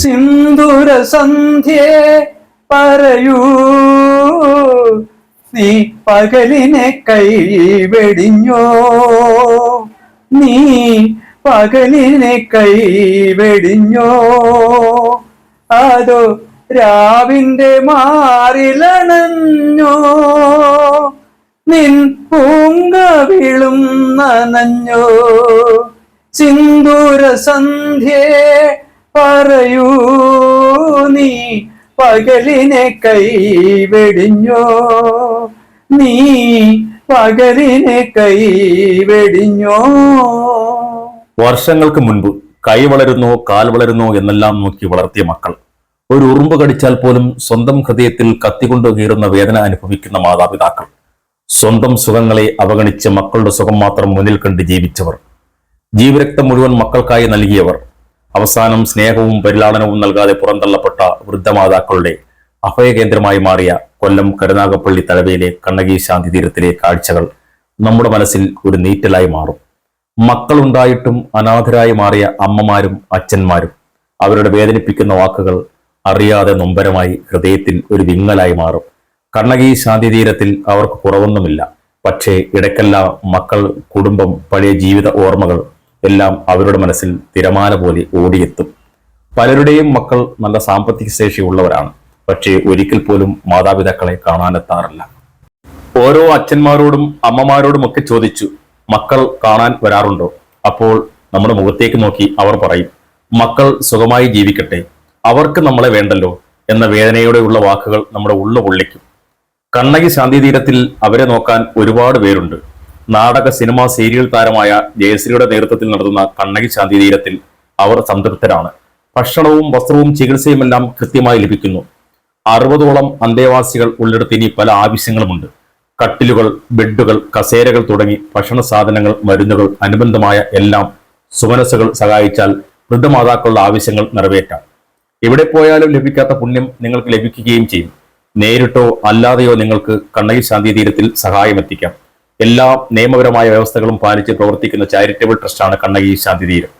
സിന്ദൂര സന്ധ്യേ പറയൂ. നീ പകലിനെ കൈ വെടിഞ്ഞോ നീ പകലിനെ കൈ വെടിഞ്ഞോ അതോ രാവിന്റെ മാറിലണഞ്ഞോ? നിൻ പൂങ്കവിളും നനഞ്ഞോ? സിന്ദൂര സന്ധ്യേ പറയൂ നീ പകലിനെ കൈവെടിഞ്ഞോ? നീ പകലിനെ കൈവെടിഞ്ഞോ? വർഷങ്ങൾക്ക് മുൻപ് കൈ വളരുന്നോ കാൽ വളരുന്നോ എന്നെല്ലാം നോക്കി വളർത്തിയ മക്കൾ. ഒരു ഉറുമ്പ് കടിച്ചാൽ പോലും സ്വന്തം ഹൃദയത്തിൽ കത്തികൊണ്ട് കീറുന്ന വേദന അനുഭവിക്കുന്ന മാതാപിതാക്കൾ. സ്വന്തം സുഖങ്ങളെ അവഗണിച്ച് മക്കളുടെ സുഖം മാത്രം മുന്നിൽ കണ്ട് ജീവിച്ചവർ. ജീവരക്തം മുഴുവൻ മക്കൾക്കായി നൽകിയവർ. അവസാനം സ്നേഹവും പരിലാളനവും നൽകാതെ പുറന്തള്ളപ്പെട്ട വൃദ്ധമാതാക്കളുടെ അഭയകേന്ദ്രമായി മാറിയ കൊല്ലം കരുനാഗപ്പള്ളി തഴവയിലെ കണ്ണകി ശാന്തി തീരത്തിലെ കാഴ്ചകൾ നമ്മുടെ മനസ്സിൽ ഒരു നീറ്റലായി മാറും. മക്കളുണ്ടായിട്ടും അനാഥരായി മാറിയ അമ്മമാരും അച്ഛന്മാരും അവരുടെ വേദനിപ്പിക്കുന്ന വാക്കുകൾ അറിയാതെ നൊമ്പരമായി ഹൃദയത്തിൽ ഒരു വിങ്ങലായി മാറും. കണ്ണകി ശാന്തി തീരത്തിൽ അവർക്ക് കുറവൊന്നുമില്ല. പക്ഷേ ഇടയ്ക്കെല്ലാം മക്കൾ കുടുംബം പഴയ ജീവിത ഓർമ്മകൾ എല്ലാം അവരുടെ മനസ്സിൽ തിരമാല പോലെ ഓടിയെത്തും. പലരുടെയും മക്കൾ നല്ല സാമ്പത്തിക ശേഷിയുള്ളവരാണ് പക്ഷേ ഒരിക്കൽ പോലും മാതാപിതാക്കളെ കാണാനെത്താറില്ല. ഓരോ അച്ഛന്മാരോടും അമ്മമാരോടും ഒക്കെ ചോദിച്ചു മക്കൾ കാണാൻ വരാറുണ്ടോ? അപ്പോൾ നമ്മുടെ മുഖത്തേക്ക് നോക്കി അവർ പറയും മക്കൾ സുഖമായി ജീവിക്കട്ടെ. അവർക്ക് നമ്മളെ വേണ്ടല്ലോ എന്ന വേദനയോടെയുള്ള വാക്കുകൾ നമ്മുടെ ഉള്ളു പൊള്ളിക്കും കണ്ണകി ശാന്തി തീരത്തിൽ അവരെ നോക്കാൻ ഒരുപാട് പേരുണ്ട്. നാടക സിനിമ സീരിയൽ താരമായ ജയശ്രീയുടെ നേതൃത്വത്തിൽ നടത്തുന്ന കണ്ണകി ശാന്തി തീരത്തിൽ അവർ സംതൃപ്തരാണ്. ഭക്ഷണവും വസ്ത്രവും ചികിത്സയുമെല്ലാം കൃത്യമായി ലഭിക്കുന്നു. അറുപതോളം അന്തേവാസികൾ ഉള്ളിടത്ത് ഇനി പല ആവശ്യങ്ങളുമുണ്ട്. കട്ടിലുകൾ ബെഡുകൾ കസേരകൾ തുടങ്ങി ഭക്ഷണ സാധനങ്ങൾ മരുന്നുകൾ അനുബന്ധമായ എല്ലാം സുമനസ്സുകൾ സഹായിച്ചാൽ വൃദ്ധമാതാക്കളുടെ ആവശ്യങ്ങൾ നിറവേറ്റാം. എവിടെ പോയാലും ലഭിക്കാത്ത പുണ്യം നിങ്ങൾക്ക് ലഭിക്കുകയും ചെയ്യും. നേരിട്ടോ അല്ലാതെയോ നിങ്ങൾക്ക് കണ്ണകി ശാന്തി തീരത്തിൽ സഹായം എത്തിക്കാം എല്ലാ നിയമപരമായ വ്യവസ്ഥകളും പാലിച്ച് പ്രവർത്തിക്കുന്ന ചാരിറ്റബിൾ ട്രസ്റ്റാണ് കണ്ണകി ശാന്തി തീരം.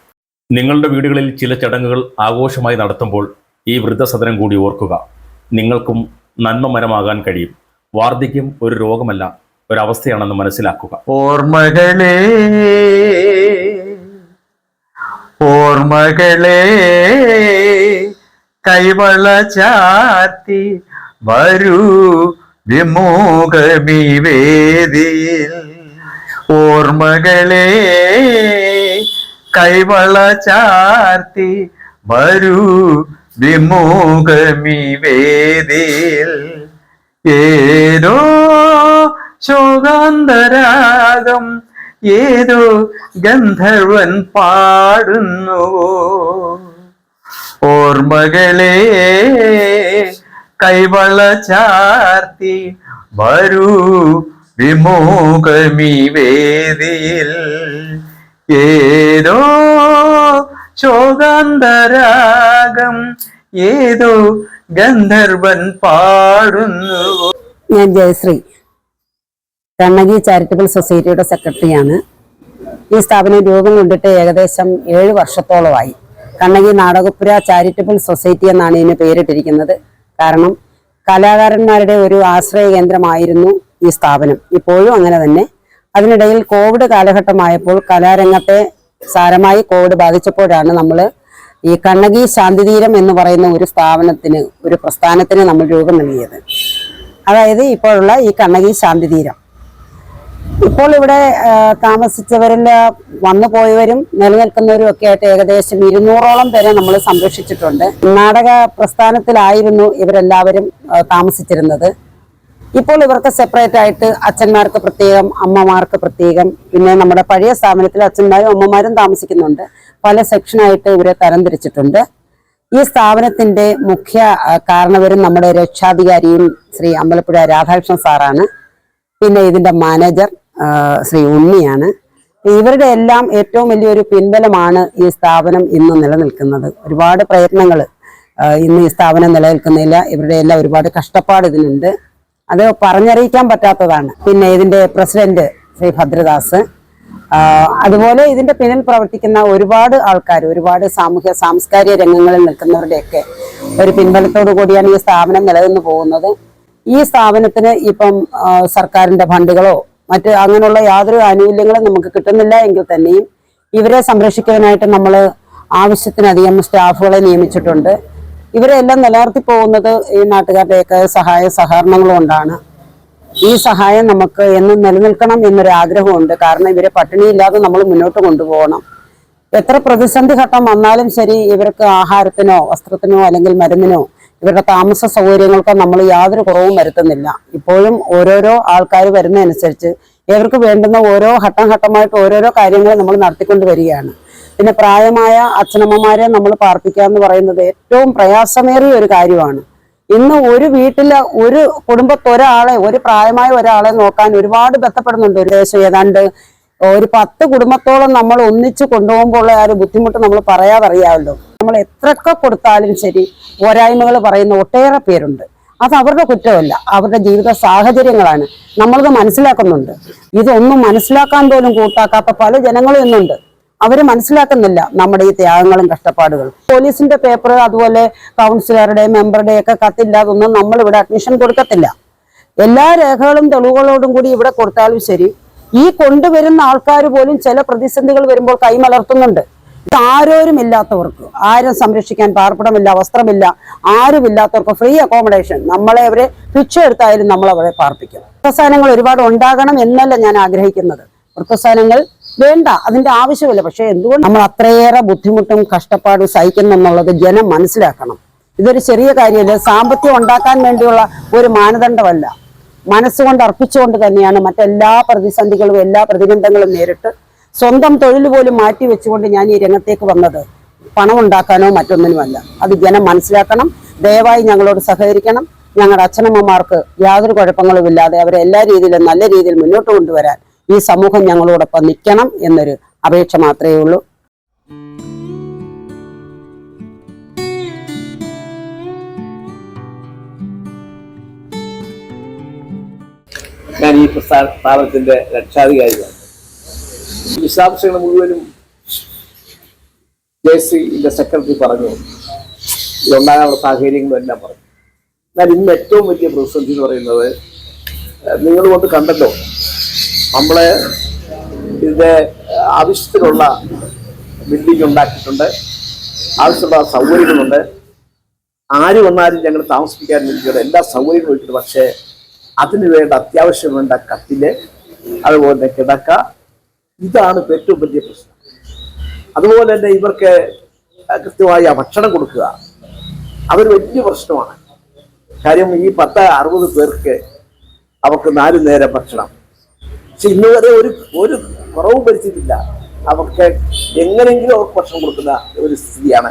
നിങ്ങളുടെ വീടുകളിൽ ചില ചടങ്ങുകൾ ആഘോഷമായി നടത്തുമ്പോൾ ഈ വൃദ്ധസദനം കൂടി ഓർക്കുക. നിങ്ങൾക്കും നന്മ മരമാകാൻ കഴിയും. വാർദ്ധക്യം ഒരു രോഗമല്ല ഒരവസ്ഥയാണെന്ന് മനസ്സിലാക്കുക. ഓർമ്മകളെ ഓർമ്മകളെ കൈവള ചാത്തി വരൂ. വേദിയിൽ ഓർമ്മകളെ കൈവള ചാർത്തി വരൂ വിമോകമി വേദിയിൽ ഏതോ ശോകാന്തരാഗം ഏതോ ഗന്ധർവൻ പാടുന്നു. ഓർമ്മകളെ കൈവള ചാർത്തി വരൂ വിമോകമി വേദിയിൽ. ഏതോ ശോകാന്തരാഗം ഏതോ ഗന്ധർവൻ പാടുന്നു. ഞാൻ ജയശ്രീ കണ്ണകി ചാരിറ്റബിൾ സൊസൈറ്റിയുടെ സെക്രട്ടറിയാണ്. ഈ സ്ഥാപനം രൂപം കൊണ്ടിട്ട് ഏകദേശം ഏഴ് വർഷത്തോളമായി. കണ്ണകി നാടകപ്പുര ചാരിറ്റബിൾ സൊസൈറ്റി എന്നാണ് ഇതിന് പേരിട്ടിരിക്കുന്നത്. കാരണം കലാകാരന്മാരുടെ ഒരു ആശ്രയ കേന്ദ്രമായിരുന്നു ഈ സ്ഥാപനം. ഇപ്പോഴും അങ്ങനെ തന്നെ. അതിനിടയിൽ കോവിഡ് കാലഘട്ടമായപ്പോൾ കലാരംഗത്തെ സാരമായി കോവിഡ് ബാധിച്ചപ്പോഴാണ് നമ്മൾ ഈ കണ്ണകി ശാന്തിതീരം എന്ന് പറയുന്ന ഒരു സ്ഥാപനത്തിന് ഒരു പ്രസ്ഥാനത്തിന് നമ്മൾ രൂപം നൽകിയത്. അതായത് ഇപ്പോഴുള്ള ഈ കണ്ണകി ശാന്തിതീരം ഇപ്പോൾ ഇവിടെ താമസിച്ചവരിൽ വന്നു പോയവരും നിലനിൽക്കുന്നവരും ഒക്കെ ആയിട്ട് ഏകദേശം ഇരുന്നൂറോളം പേരെ നമ്മൾ സംരക്ഷിച്ചിട്ടുണ്ട്. നാടക പ്രസ്ഥാനത്തിലായിരുന്നു ഇവരെല്ലാവരും താമസിച്ചിരുന്നത്. ഇപ്പോൾ ഇവർക്ക് സെപ്പറേറ്റ് ആയിട്ട് അച്ഛന്മാർക്ക് പ്രത്യേകം അമ്മമാർക്ക് പ്രത്യേകം പിന്നെ നമ്മുടെ പഴയ സ്ഥാപനത്തിൽ അച്ഛന്മാരും അമ്മമാരും താമസിക്കുന്നുണ്ട്. പല സെക്ഷനായിട്ട് ഇവരെ തരംതിരിച്ചിട്ടുണ്ട്. ഈ സ്ഥാപനത്തിന്റെ മുഖ്യ കാരണവരും നമ്മുടെ രക്ഷാധികാരിയും ശ്രീ അമ്പലപ്പുഴ രാധാകൃഷ്ണൻ സാറാണ്. പിന്നെ ഇതിന്റെ മാനേജർ ശ്രീ ഉണ്ണിയാണ്. ഇവരുടെ എല്ലാം ഏറ്റവും വലിയൊരു പിൻബലമാണ് ഈ സ്ഥാപനം ഇന്ന് നിലനിൽക്കുന്നത്. ഒരുപാട് പ്രയത്നങ്ങൾ ഇന്ന് ഈ സ്ഥാപനം നിലനിൽക്കുന്നില്ല. ഇവരുടെ എല്ലാം ഒരുപാട് കഷ്ടപ്പാട് ഇതിനുണ്ട്. അത് പറഞ്ഞറിയിക്കാൻ പറ്റാത്തതാണ്. പിന്നെ ഇതിന്റെ പ്രസിഡന്റ് ശ്രീ ഭദ്രദാസ്. അതുപോലെ ഇതിന്റെ പിന്നിൽ പ്രവർത്തിക്കുന്ന ഒരുപാട് ആൾക്കാർ ഒരുപാട് സാമൂഹ്യ സാംസ്കാരിക രംഗങ്ങളിൽ നിൽക്കുന്നവരുടെയൊക്കെ ഒരു പിൻബലത്തോടു കൂടിയാണ് ഈ സ്ഥാപനം നിലനിന്ന് പോകുന്നത്. ഈ സ്ഥാപനത്തിന് ഇപ്പം സർക്കാരിന്റെ ഫണ്ടുകളോ മറ്റ് അങ്ങനെയുള്ള യാതൊരു ആനുകൂല്യങ്ങളും നമുക്ക് കിട്ടുന്നില്ല എങ്കിൽ തന്നെയും ഇവരെ സംരക്ഷിക്കാനായിട്ട് നമ്മൾ ആവശ്യത്തിനധികം സ്റ്റാഫുകളെ നിയമിച്ചിട്ടുണ്ട്. ഇവരെല്ലാം നിലനിർത്തി പോകുന്നത് ഈ നാട്ടുകാരുടെയൊക്കെ സഹായ സഹകരണങ്ങൾ കൊണ്ടാണ്. ഈ സഹായം നമുക്ക് എന്നും നിലനിൽക്കണം എന്നൊരു ആഗ്രഹമുണ്ട്. കാരണം ഇവരെ പട്ടിണിയില്ലാതെ നമ്മൾ മുന്നോട്ട് കൊണ്ടുപോകണം. എത്ര പ്രതിസന്ധി ഘട്ടം വന്നാലും ശരി ഇവർക്ക് ആഹാരത്തിനോ വസ്ത്രത്തിനോ അല്ലെങ്കിൽ മരുന്നിനോ ഇവരുടെ താമസ സൗകര്യങ്ങൾക്കോ നമ്മൾ യാതൊരു കുറവും വരുത്തുന്നില്ല. ഇപ്പോഴും ഓരോരോ ആൾക്കാർ വരുന്നതനുസരിച്ച് ഇവർക്ക് വേണ്ടുന്ന ഓരോ ഘട്ടം ഘട്ടമായിട്ട് ഓരോരോ കാര്യങ്ങൾ നമ്മൾ നടത്തിക്കൊണ്ട് വരികയാണ്. പിന്നെ പ്രായമായ അച്ഛനമ്മമാരെ നമ്മൾ പാർപ്പിക്കുക എന്ന് പറയുന്നത് ഏറ്റവും പ്രയാസമേറിയ ഒരു കാര്യമാണ്. ഇന്ന് ഒരു വീട്ടിലെ ഒരു കുടുംബത്ത് ഒരാളെ ഒരു പ്രായമായ ഒരാളെ നോക്കാൻ ഒരുപാട് ബന്ധപ്പെടുന്നുണ്ട് ഒരു ദേശം. ഏതാണ്ട് ഒരു പത്ത് കുടുംബത്തോളം നമ്മൾ ഒന്നിച്ച് കൊണ്ടുപോകുമ്പോൾ ആ ഒരു ബുദ്ധിമുട്ട് നമ്മൾ പറയാതറിയാമല്ലോ. നമ്മൾ എത്രയൊക്കെ കൊടുത്താലും ശരി പോരായ്മകൾ പറയുന്ന ഒട്ടേറെ പേരുണ്ട്. അത് അവരുടെ കുറ്റമല്ല അവരുടെ ജീവിത സാഹചര്യങ്ങളാണ്. നമ്മളത് മനസ്സിലാക്കുന്നുണ്ട്. ഇതൊന്നും മനസ്സിലാക്കാൻ പോലും കൂട്ടാക്കാത്ത പല ജനങ്ങളും ഇന്നുണ്ട്. അവർ മനസ്സിലാക്കുന്നില്ല നമ്മുടെ ഈ ത്യാഗങ്ങളും കഷ്ടപ്പാടുകളും. പോലീസിന്റെ പേപ്പർ അതുപോലെ കൗൺസിലറുടെ മെമ്പറുടെ ഒക്കെ കത്തില്ലാതൊന്നും നമ്മൾ ഇവിടെ അഡ്മിഷൻ കൊടുക്കത്തില്ല. എല്ലാ രേഖകളും തെളിവുകളോടും കൂടി ഇവിടെ കൊടുത്താലും ശരി. ഈ കൊണ്ടുവരുന്ന ആൾക്കാർ പോലും ചില പ്രതിസന്ധികൾ വരുമ്പോൾ കൈമലർത്തുന്നുണ്ട്. ഇത് ആരോരും ഇല്ലാത്തവർക്ക് ആരും സംരക്ഷിക്കാൻ പാർപ്പിടമില്ല വസ്ത്രമില്ല ആരുമില്ലാത്തവർക്ക് ഫ്രീ അക്കോമഡേഷൻ നമ്മളെ അവരെ പിച്ചെടുത്തായാലും നമ്മളവരെ പാർപ്പിക്കും. വൃത്തസാധനങ്ങൾ ഒരുപാട് ഉണ്ടാകണം എന്നല്ല ഞാൻ ആഗ്രഹിക്കുന്നത്. വൃത്തസാധനങ്ങൾ വേണ്ട അതിന്റെ ആവശ്യമില്ല. പക്ഷെ എന്തുകൊണ്ട് നമ്മൾ അത്രയേറെ ബുദ്ധിമുട്ടും കഷ്ടപ്പാടും സഹിക്കുന്നു എന്നുള്ളത് ജനം മനസ്സിലാക്കണം. ഇതൊരു ചെറിയ കാര്യമല്ല സാമ്പത്തികം ഉണ്ടാക്കാൻ വേണ്ടിയുള്ള ഒരു മാനദണ്ഡമല്ല. മനസ്സുകൊണ്ട് അർപ്പിച്ചുകൊണ്ട് തന്നെയാണ് മറ്റെല്ലാ പ്രതിസന്ധികളും എല്ലാ പ്രതിബന്ധങ്ങളും നേരിട്ട് സ്വന്തം തൊഴിൽ പോലും മാറ്റി വെച്ചുകൊണ്ട് ഞാൻ ഈ രംഗത്തേക്ക് വന്നത്. പണം ഉണ്ടാക്കാനോ മറ്റൊന്നിനുമല്ല. അത് ജനം മനസ്സിലാക്കണം. ദയവായി ഞങ്ങളോട് സഹകരിക്കണം. ഞങ്ങളുടെ അച്ഛനമ്മമാർക്ക് യാതൊരു കുഴപ്പങ്ങളും ഇല്ലാതെ അവരെ എല്ലാ രീതിയിലും നല്ല രീതിയിൽ മുന്നോട്ട് കൊണ്ടുവരാൻ ഈ സമൂഹം ഞങ്ങളോടൊപ്പം നിൽക്കണം എന്നൊരു അപേക്ഷ മാത്രമേ ഉള്ളൂ. ഞാൻ ഈ പ്രസ്ഥാന സ്ഥാപനത്തിന്റെ രക്ഷാധികാരിയാണ്. വിശദാംശങ്ങൾ മുഴുവനും ജെ സിന്റെ സെക്രട്ടറി പറഞ്ഞു. ഇതുണ്ടാകാനുള്ള സാഹചര്യങ്ങളും എല്ലാം പറഞ്ഞു. എന്നാൽ ഇന്ന് ഏറ്റവും വലിയ പ്രതിസന്ധി എന്ന് പറയുന്നത് നിങ്ങൾ കൊണ്ട് കണ്ടല്ലോ നമ്മളെ ഇതിന്റെ ആവശ്യത്തിനുള്ള ബിൽഡിംഗ് ഉണ്ടാക്കിയിട്ടുണ്ട് ആവശ്യമുള്ള സൗകര്യങ്ങളുണ്ട്. ആര് വന്നാലും ഞങ്ങൾ താമസിപ്പിക്കാൻ വേണ്ടിയുള്ള എല്ലാ സൗകര്യങ്ങളും വെച്ചിട്ടുണ്ട്. പക്ഷേ അതിന് വേണ്ട അത്യാവശ്യം വേണ്ട കട്ടിൽ അതുപോലെ തന്നെ കിടക്ക ഇതാണ് ഏറ്റവും വലിയ പ്രശ്നം. അതുപോലെ തന്നെ ഇവർക്ക് കൃത്യമായ ഭക്ഷണം കൊടുക്കുക അതൊരു വലിയ പ്രശ്നമാണ്. കാര്യം ഈ പത്ത് അറുപത് പേർക്ക് അവർക്ക് നാലു നേരം ഭക്ഷണം. പക്ഷെ ഇന്ന് വരെ ഒരു ഒരു കുറവും ഭരിച്ചിട്ടില്ല അവർക്ക് എങ്ങനെയെങ്കിലും അവർക്ക് ഭക്ഷണം കൊടുക്കുന്ന ഒരു സ്ഥിതിയാണ്.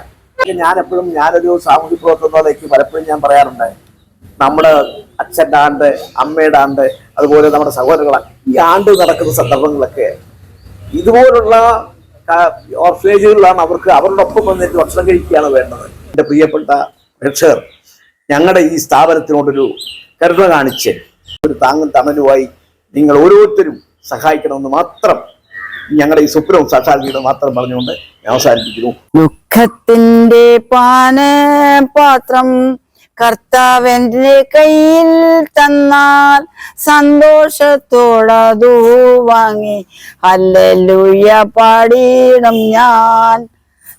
ഞാൻ എപ്പോഴും ഞാനൊരു സാമൂഹ്യ പ്രവർത്തനത്തിലേക്ക് പലപ്പോഴും ഞാൻ പറയാറുണ്ട്. നമ്മുടെ അച്ഛന്റെ ആണ്ട് അമ്മയുടെ ആണ്ട് അതുപോലെ നമ്മുടെ സഹോദരങ്ങളാണ് ഈ ആണ്ട് നടക്കുന്ന സന്ദർഭങ്ങളൊക്കെ ഇതുപോലുള്ള ഓർഫനേജുകളിലാണ് അവർക്ക് അവരുടെ ഒപ്പം വന്നിട്ട് ഭക്ഷണം കഴിക്കുകയാണ് വേണ്ടത്. എന്റെ പ്രിയപ്പെട്ട രക്ഷകർ ഞങ്ങളുടെ ഈ സ്ഥാപനത്തിനോടൊരു കരുണ കാണിച്ച് ഒരു താങ്ങും തണലുമായി നിങ്ങൾ ഓരോരുത്തരും സഹായിക്കണമെന്ന് മാത്രം ഞങ്ങളുടെ ഈ സ്വപ്നവും സാക്ഷാത്കരിക്കണം മാത്രം പറഞ്ഞുകൊണ്ട് അവസാനിപ്പിക്കുന്നു. ദുഃഖത്തിന്റെ പാനപാത്രം കർത്താവന്റെ കയ്യിൽ തന്നാൽ സന്തോഷത്തോടതു വാങ്ങി. ഹല്ലേലൂയ പാടിയിടും ഞാൻ.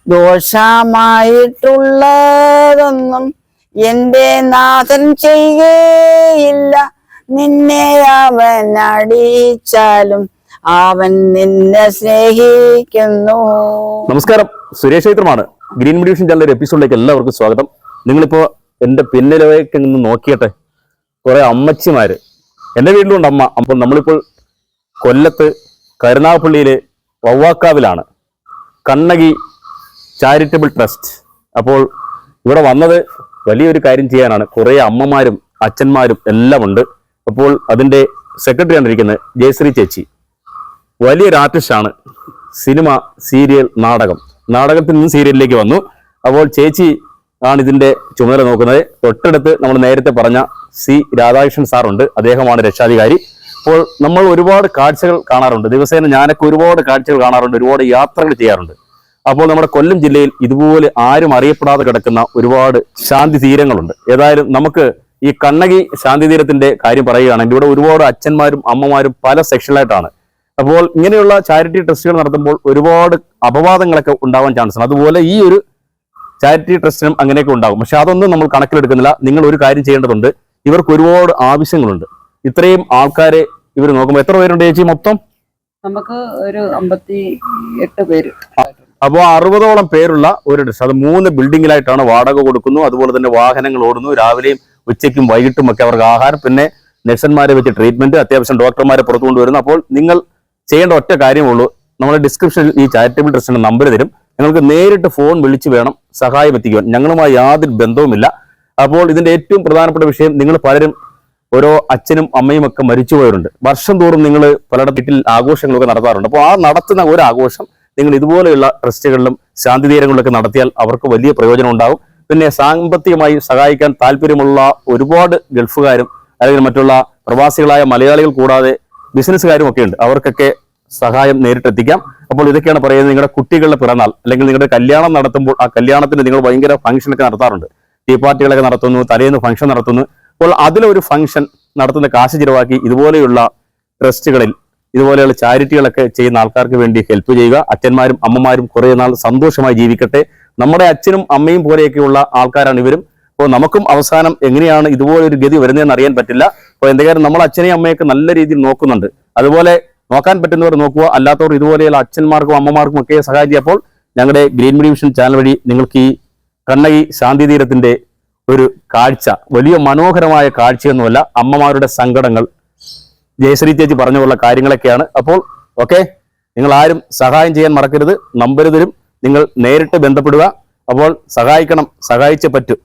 ദോഷമായിട്ടുള്ളതൊന്നും എന്റെ നാഥൻ ചെയ്യുകയില്ല നിന്നെ അവൻ അടിച്ചാലും അവൻ നിന്നെ സ്നേഹിക്കുന്നു. നമസ്കാരം. സുരേഷ് ചൈത്രമാണ്. ഗ്രീൻ മീഡിയ ചാനലിലെ എപ്പിസോഡിലേക്ക് എല്ലാവർക്കും സ്വാഗതം. നിങ്ങളിപ്പോ എന്റെ പിന്നിലേക്ക് നിന്ന് നോക്കിയട്ടെ കുറെ അമ്മച്ചിമാര്. എന്റെ വീട്ടിലുണ്ട് അമ്മ. അപ്പോൾ നമ്മളിപ്പോൾ കൊല്ലത്ത് കരുനാഗപ്പള്ളിയിലെ വവ്വാക്കാവിലാണ്. Kannaki charitable trust. അപ്പോൾ ഇവിടെ വന്നത് വലിയൊരു കാര്യം ചെയ്യാനാണ്. കുറേ അമ്മമാരും അച്ഛന്മാരും എല്ലാം ഉണ്ട്. അപ്പോൾ അതിന്റെ സെക്രട്ടറിയാണ് ഇരിക്കുന്നത് ജയശ്രീ ചേച്ചി. വലിയൊരു ആർട്ടിസ്റ്റാണ് സിനിമ സീരിയൽ നാടകം. നാടകത്തിൽ നിന്ന് സീരിയലിലേക്ക് വന്നു. അപ്പോൾ ചേച്ചി ആണ് ഇതിന്റെ ചുമതല നോക്കുന്നത്. തൊട്ടടുത്ത് നമ്മൾ നേരത്തെ പറഞ്ഞ സി രാധാകൃഷ്ണൻ സാറുണ്ട്. അദ്ദേഹമാണ് രക്ഷാധികാരി. അപ്പോൾ നമ്മൾ ഒരുപാട് കാഴ്ചകൾ കാണാറുണ്ട്. ദിവസേന ഞാനൊക്കെ ഒരുപാട് കാഴ്ചകൾ കാണാറുണ്ട്. ഒരുപാട് യാത്രകൾ ചെയ്യാറുണ്ട്. അപ്പോൾ നമ്മുടെ കൊല്ലം ജില്ലയിൽ ഇതുപോലെ ആരും അറിയപ്പെടാതെ കിടക്കുന്ന ഒരുപാട് ശാന്തി തീരങ്ങളുണ്ട്. ഏതായാലും നമുക്ക് ഈ കണ്ണകി ശാന്തി തീരത്തിന്റെ കാര്യം പറയുകയാണെങ്കിൽ ഇവിടെ ഒരുപാട് അച്ഛന്മാരും അമ്മമാരും പല സെക്ഷനിലായിട്ടാണ്. അപ്പോൾ ഇങ്ങനെയുള്ള ചാരിറ്റി ട്രസ്റ്റുകൾ നടത്തുമ്പോൾ ഒരുപാട് അപവാദങ്ങളൊക്കെ ഉണ്ടാവാൻ ചാൻസ് ഉണ്ട് അതുപോലെ ഈ ഒരു ചാരിറ്റി ട്രസ്റ്റിനും അങ്ങനെയൊക്കെ ഉണ്ടാകും. പക്ഷെ അതൊന്നും നമ്മൾ കണക്കിലെടുക്കുന്നില്ല. നിങ്ങൾ ഒരു കാര്യം ചെയ്യേണ്ടതുണ്ട്. ഇവർക്ക് ഒരുപാട് ആവശ്യങ്ങളുണ്ട്. ഇത്രയും ആൾക്കാരെ ഇവർ നോക്കുമ്പോൾ എത്ര പേരുണ്ട് ചേച്ചി മൊത്തം? നമുക്ക് ഒരു അമ്പത്തി എട്ട് പേര് അപ്പോൾ അറുപതോളം പേരുള്ള ഒരു ട്രസ്റ്റ് അത് മൂന്ന് ബിൽഡിങ്ങിലായിട്ടാണ് വാടക കൊടുക്കുന്നു. അതുപോലെ തന്നെ വാഹനങ്ങൾ ഓടുന്നു. രാവിലെയും ഉച്ചയ്ക്കും വൈകിട്ടും ഒക്കെ അവർക്ക് ആഹാരം. പിന്നെ നഴ്സന്മാരെ വെച്ച് ട്രീറ്റ്മെന്റ് അത്യാവശ്യം ഡോക്ടർമാരെ പുറത്തു കൊണ്ടുവരുന്നു. അപ്പോൾ നിങ്ങൾ ചെയ്യേണ്ട ഒറ്റ കാര്യമുള്ളൂ നമ്മുടെ ഡിസ്ക്രിപ്ഷനിൽ ഈ ചാരിറ്റബിൾ ട്രസ്റ്റിന്റെ നമ്പർ തരും. നിങ്ങൾക്ക് നേരിട്ട് ഫോൺ വിളിച്ച് വേണം സഹായം എത്തിക്കുവാൻ. ഞങ്ങളുമായി യാതൊരു ബന്ധവുമില്ല. അപ്പോൾ ഇതിന്റെ ഏറ്റവും പ്രധാനപ്പെട്ട വിഷയം നിങ്ങൾ പലരും ഓരോ അച്ഛനും അമ്മയും ഒക്കെ മരിച്ചുപോയവരുണ്ട് വർഷം തോറും നിങ്ങൾ പലയിടത്തും വീട്ടിൽ ആഘോഷങ്ങളൊക്കെ നടത്താറുണ്ട്. അപ്പോൾ ആ നടത്തുന്ന ഒരു ആഘോഷം നിങ്ങൾ ഇതുപോലെയുള്ള ട്രസ്റ്റുകളിലും ശാന്തി തീരങ്ങളിലൊക്കെ നടത്തിയാൽ അവർക്ക് വലിയ പ്രയോജനം ഉണ്ടാകും പിന്നെ സാമ്പത്തികമായി സഹായിക്കാൻ താല്പര്യമുള്ള ഒരുപാട് ഗൾഫുകാരും അല്ലെങ്കിൽ മറ്റുള്ള പ്രവാസികളായ മലയാളികൾ കൂടാതെ ബിസിനസ്സുകാരും ഒക്കെ ഉണ്ട്. അവർക്കൊക്കെ സഹായം നേരിട്ടെത്തിക്കാം. അപ്പോൾ ഇതൊക്കെയാണ് പറയുന്നത് നിങ്ങളുടെ കുട്ടികളുടെ പിറന്നാൾ അല്ലെങ്കിൽ നിങ്ങളുടെ കല്യാണം നടത്തുമ്പോൾ ആ കല്യാണത്തിന് നിങ്ങൾ ഭയങ്കര ഫംഗ്ഷനൊക്കെ നടത്താറുണ്ട്. ടീ പാർട്ടികളൊക്കെ നടത്തുന്നു തലേന്ന് ഫംഗ്ഷൻ നടത്തുന്നു. അപ്പോൾ അതിലൊരു ഫംഗ്ഷൻ നടത്തുന്ന കാശ് ചിലവാക്കി ഇതുപോലെയുള്ള ട്രസ്റ്റുകളിൽ ഇതുപോലെയുള്ള ചാരിറ്റികളൊക്കെ ചെയ്യുന്ന ആൾക്കാർക്ക് വേണ്ടി ഹെൽപ്പ് ചെയ്യുക. അച്ഛന്മാരും അമ്മമാരും കുറേ നാൾ സന്തോഷമായി ജീവിക്കട്ടെ. നമ്മുടെ അച്ഛനും അമ്മയും പോലെയൊക്കെയുള്ള ആൾക്കാരാണ് ഇവരും. അപ്പോൾ നമുക്കും അവസാനം എങ്ങനെയാണ് ഇതുപോലൊരു ഗതി വരുന്നതെന്ന് അറിയാൻ പറ്റില്ല. അപ്പോൾ എന്തെങ്കിലും നമ്മൾ അച്ഛനെയും അമ്മയൊക്കെ നല്ല രീതിയിൽ നോക്കുന്നുണ്ട്. അതുപോലെ നോക്കാൻ പറ്റുന്നവർ നോക്കുക. അല്ലാത്തവർ ഇതുപോലെയുള്ള അച്ഛന്മാർക്കും അമ്മമാർക്കും ഒക്കെ സഹായിച്ചപ്പോൾ ഞങ്ങളുടെ ഗ്രീൻ മീഡിയ മിഷൻ ചാനൽ വഴി നിങ്ങൾക്ക് ഈ കണ്ണകി ശാന്തി തീരത്തിന്റെ ഒരു കാഴ്ച വലിയ മനോഹരമായ കാഴ്ചയൊന്നുമല്ല അമ്മമാരുടെ സങ്കടങ്ങൾ. ജയശ്രീ ചേച്ചി പറഞ്ഞുള്ള കാര്യങ്ങളൊക്കെയാണ്. അപ്പോൾ ഓക്കെ നിങ്ങൾ ആരും സഹായം ചെയ്യാൻ മറക്കരുത് നമ്പരുതരും തരും നിങ്ങൾ നേരിട്ട് ബന്ധപ്പെടുക. അപ്പോൾ സഹായിക്കണം സഹായിച്ചേ പറ്റൂ.